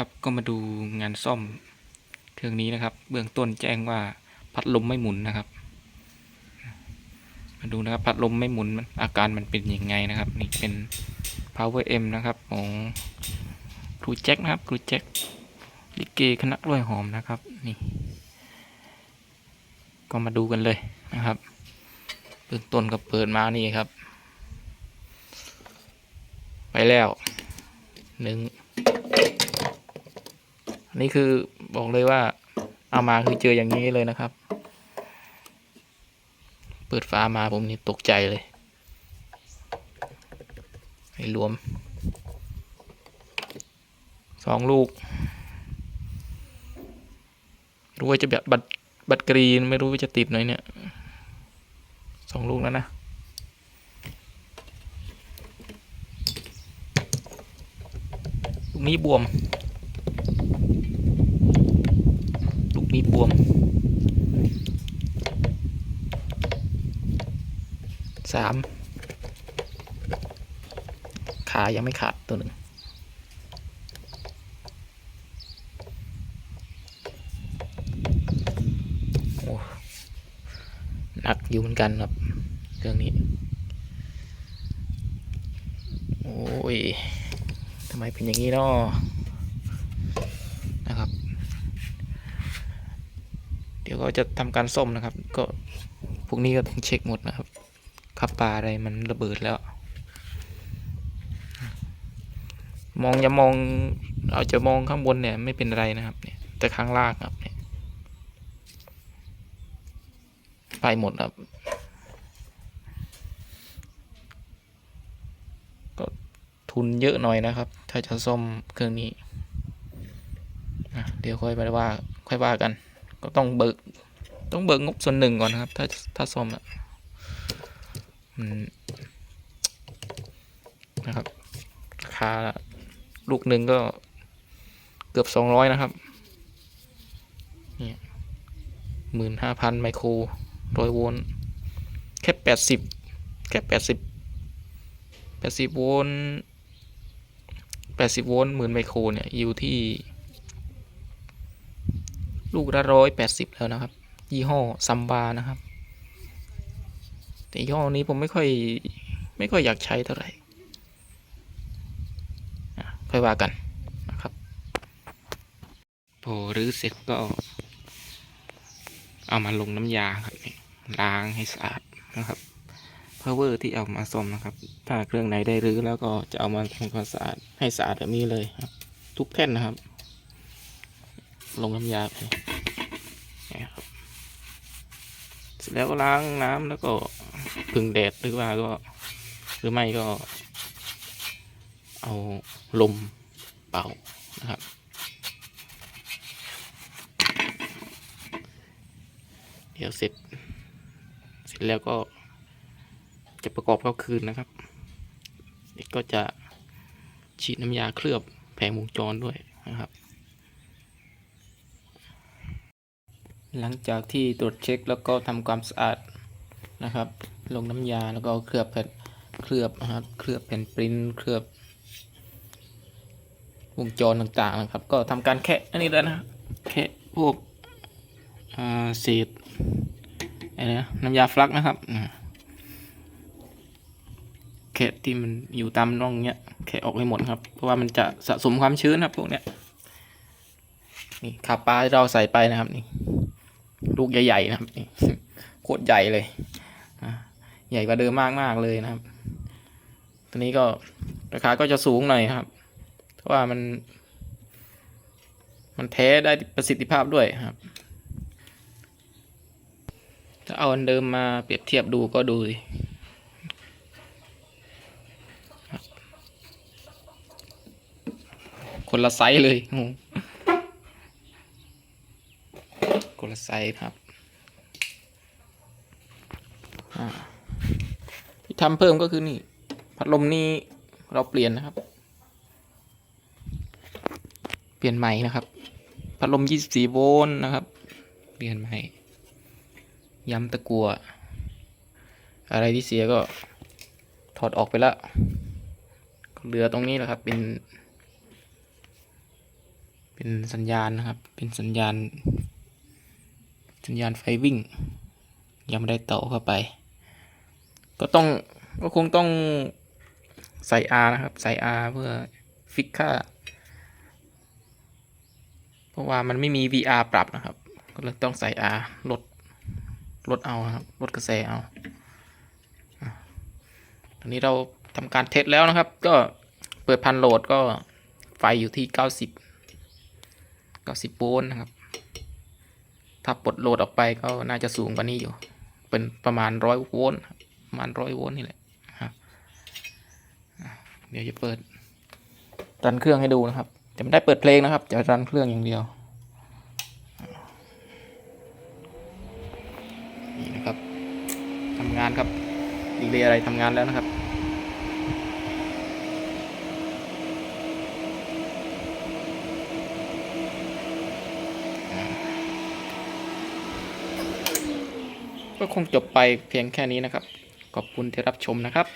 ครับก็มาดูงานซ่อมเครื่องนี้นะครับ เบื้องต้นแจ้งว่าพัดลมไม่หมุนนะครับ มาดูนะครับพัดลมไม่หมุนอาการมันเป็นยังไงนะครับนี่เป็น power m นะครับของครูแจ็คนะครับครูแจ็คลิเกคณะกล้วยหอมนะครับนี่ก็มาดูกันเลยนะครับเบื้องต้นก็เปิดมานี่ครับ ไปแล้วหนึ่ง นนี้คือบอกเลยว่าเอามาคือเจออย่างนี้เลยนะครับ เปิดฟ้ามาผมนี่ตกใจเลยให้รวมสองลูกรู้ว่าจะแบบบัตรบัตรกรีน ไม่รู้ว่าจะติดหน่อยเนี่ยสองลูกแล้วนะลูกนี้บวม ลูกนี้บวมสามขายังไม่ขาดตัวหนึ่งโอ้หนักอยู่เหมือนกันครับเครื่องนี้ โอ้ยทำไมเป็นอย่างนี้เนาะนะครับ ดี๋ยวก็จะทำการซ่อมนะครับ ก็พวกนี้ก็ต้องเช็คหมดนะครับคับปลาอะไรมันระเบิดแล้ว มองอย่ามองเอาจะมองข้างบนเนี่ยไม่เป็นไรนะครับเนี่ยแต่ข้างล่างครับเนี่ยไปหมดครับก็ทุนเยอะหน่อยนะครับ ถ้าจะซ่อมเครื่องนี้เดี๋ยวค่อยไปว่า ค่อยว่ากัน ก็ต้องเบิกต้องเบิกงบส่วนหนึ่งก่อนนะครับ ถ้าถ้าซ่อมอะนะครับราคาลูกหนึ่งก็เกือบสองร้อยนะครับเนี่ยหมื่นห้าพันไมโครร้อยโวลต์แค่แปดสิบแค่แปดสิบแปดสิบโวลต์แปดสิบโวลต์หมื่นไมโครเนี่ยอยู่ที่ ลูกละร้อยแปดสิบแล้วนะครับ ยี่ห้อซัมบานะครับ แต่ยี่ห้อนี้ผมไม่ค่อยไม่ค่อยอยากใช้เท่าไหร่ค่อยว่ากันนะครับพอรื้อเสร็จก็ เอามาลงน้ำยาครับล้างให้สะอาดนะครับ power ที่เอามาซ่อมนะครับ ถ้าเครื่องไหนได้รื้อแล้วก็จะเอามาทำความสะอาดให้สะอาดแบบนี้เลยครับ ทุกแท่นนะครับ ลงน้ำยาไปนี่ครับเสร็จแล้วก็ล้างน้ำแล้วก็พึ่งแดดหรือว่าก็ หรือไม่ก็ เอาลมเป่านะครับเดี๋ยวเสร็จ เสร็จแล้วก็จะประกอบเข้าคืนนะครับก็จะฉีดน้ำยาเคลือบแผงวงจรด้วยนะครับ หลังจากที่ตรวจเช็คแล้วก็ทำความสะอาดนะครับ ลงน้ำยาแล้วก็เคลือบแผ่นเคลือบนะครับเคลือบแผ่นปริ้นเคลือบวงจรต่างๆนะครับ ก็ทำการแคะอันนี้แล้วนะแคะพวกเศษอะไรนะน้ำยาฟลักนะครับแคะที่มันอยู่ตามร่องเนี้ยแคะออกให้หมดครับ เพราะว่ามันจะสะสมความชื้นครับพวกเนี้ยนี่ขาปลาที่เราใส่ไปนะครับนี่ ลูกใหญ่ๆนะครับโคตรใหญ่เลยใหญ่กว่าเดิมมากๆเลยนะครับ ตัวนี้ก็ราคาก็จะสูงหน่อยครับ เพราะว่ามัน มันแท้ได้ประสิทธิภาพด้วยครับ ถ้าเอาอันเดิมมาเปรียบเทียบดูก็ดูสิครับคนละไซส์เลยโอ้โห คนละไซส์ครับอ่าที่ทำเพิ่มก็คือนี่ พัดลมนี้เราเปลี่ยนนะครับ เปลี่ยนใหม่นะครับ พัดลม 24 โวลต์นะครับ เปลี่ยนใหม่ ย้ำตะกัว อะไรที่เสียก็ถอดออกไปแล้วเหลือตรงนี้แหละครับ เป็น เป็นสัญญาณนะครับ เป็นสัญญาณ สัญญาณไฟวิ่ง ยังไม่ได้ต่อเข้าไป ก็ต้องก็คงต้องใส่ R นะครับ ใส่ R เพื่อฟิกค่า เพราะว่ามันไม่มี VR ปรับนะครับ ก็เลยต้องใส่ R ลดลดเอาครับลดกระแสเอาตอนนี้เราทำการเทสแล้วนะครับ ก็เปิดพันโหลดก็ไฟอยู่ที่ 90 90โวลต์นะครับ ถ้าปลดโหลดออกไปก็น่าจะสูงกว่านี้อยู่ เป็นประมาณร้อยโวลต์ประมาณร้อยโวลต์นี่แหละครับเดี๋ยวจะเปิดรันเครื่องให้ดูนะครับจะไม่ได้เปิดเพลงนะครับ จะรันเครื่องอย่างเดียวนี่นะครับทำงานครับดีเลยอะไรทำงานแล้วนะครับ ก็คงจบไปเพียงแค่นี้นะครับ ขอบคุณที่รับชมนะครับ